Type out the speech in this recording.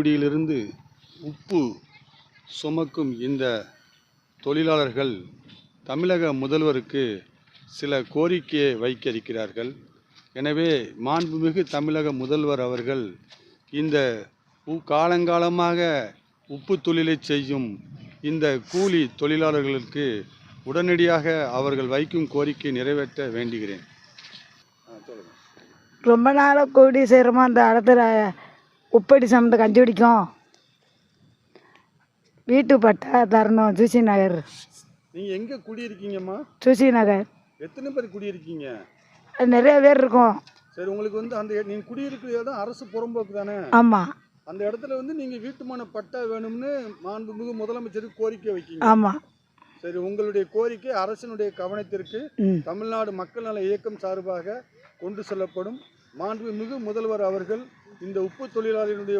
தூத்துக்குடியிலிருந்து உப்பு சுமக்கும் இந்த தொழிலாளர்கள் தமிழக முதல்வருக்கு சில கோரிக்கையை வைக்க இருக்கிறார்கள் எனவே மாண்புமிகு தமிழக முதல்வர் அவர்கள் இந்த உ- காலங்காலமாக உப்பு தொழிலை செய்யும் இந்த கூலி தொழிலாளர்களுக்கு உடனடியாக அவர்கள் வைக்கும் கோரிக்கை நிறைவேற்ற வேண்டுகிறேன். ரொம்ப நாளாக கூடி செய்கிறோமா அந்த இடத்துல உப்படி சம்மந்த கஞ்சி குடிக்கும். வீட்டு பட்டா தரணும் ஜூசி நகர். நீங்க எங்க குடியிருக்கீங்கம்மா? ஜூசி நகர். எத்தனை பேர் குடியிருக்கீங்க? அது நிறைய பேர் இருக்கும். சரி உங்களுக்கு வந்து அந்த நீங்க குடியிருக்கிற இடம் அரசு புறம்போக்கு தானே? ஆமாம் அந்த இடத்துல வந்து நீங்க வீட்டுமான பட்டா வேணும்னு மாண்புமிகு முதலமைச்சருக்கு கோரிக்கை வைக்கீங்க. ஆமாம் சரி உங்களுடைய கோரிக்கை அரசினுடைய கவனத்திற்கு தமிழ்நாடு மக்கள் நல இயக்கம் சார்பாக கொண்டு செல்லப்படும். மாண்புமிகு முதல்வர் அவர்கள் இந்த உப்பு தொழிலாளியினுடைய